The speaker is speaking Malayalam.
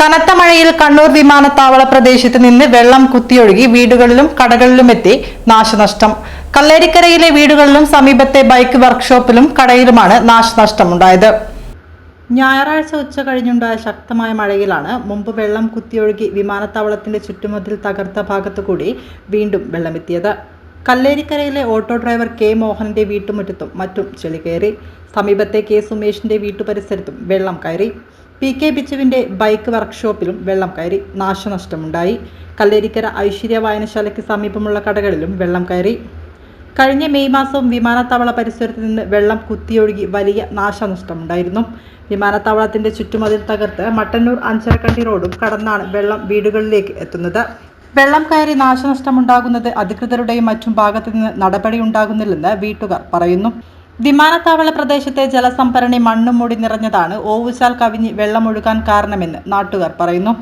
കനത്ത മഴയിൽ കണ്ണൂർ വിമാനത്താവള പ്രദേശത്ത് നിന്ന് വെള്ളം കുത്തിയൊഴുകി വീടുകളിലും കടകളിലും എത്തി നാശനഷ്ടം. കല്ലേരിക്കരയിലെ വീടുകളിലും സമീപത്തെ ബൈക്ക് വർക്ക്ഷോപ്പിലും കടയിലുമാണ് നാശനഷ്ടമുണ്ടായത്. ഞായറാഴ്ച ഉച്ച കഴിഞ്ഞുണ്ടായ ശക്തമായ മഴയിലാണ് മുമ്പ് വെള്ളം കുത്തിയൊഴുകി വിമാനത്താവളത്തിന്റെ ചുറ്റുമതിൽ തകർത്ത ഭാഗത്തു കൂടി വീണ്ടും വെള്ളമെത്തിയത്. കല്ലേരിക്കരയിലെ ഓട്ടോ ഡ്രൈവർ കെ മോഹനന്റെ വീട്ടുമുറ്റത്തും മറ്റും ചെളി കയറി സമീപത്തെ കെ സുമേഷിന്റെ വീട്ടുപരിസരത്തും വെള്ളം കയറി. പി കെ ബിച്ചുവിന്റെ ബൈക്ക് വർക്ക്ഷോപ്പിലും വെള്ളം കയറി നാശനഷ്ടമുണ്ടായി. കല്ലേരിക്കര ഐശ്വര്യ വായനശാലയ്ക്ക് സമീപമുള്ള കടകളിലും വെള്ളം കയറി. കഴിഞ്ഞ മെയ് മാസവും വിമാനത്താവള പരിസരത്ത് നിന്ന് വെള്ളം കുത്തിയൊഴുകി വലിയ നാശനഷ്ടമുണ്ടായിരുന്നു. വിമാനത്താവളത്തിന്റെ ചുറ്റുമതിൽ തകർത്ത് മട്ടന്നൂർ അഞ്ചരക്കണ്ടി റോഡും കടന്നാണ് വെള്ളം വീടുകളിലേക്ക് എത്തുന്നത്. വെള്ളം കയറി നാശനഷ്ടമുണ്ടാകുന്നത് അധികൃതരുടെയും മറ്റും ഭാഗത്തു നിന്ന് നടപടിയുണ്ടാകുന്നില്ലെന്ന് വീട്ടുകാർ പറയുന്നു. വിമാനത്താവള പ്രദേശത്തെ ജലസംഭരണി മണ്ണും മൂടി നിറഞ്ഞതാണ് ഓവുചാൽ കവിഞ്ഞ് വെള്ളമൊഴുകാൻ കാരണമെന്ന് നാട്ടുകാർ പറയുന്നു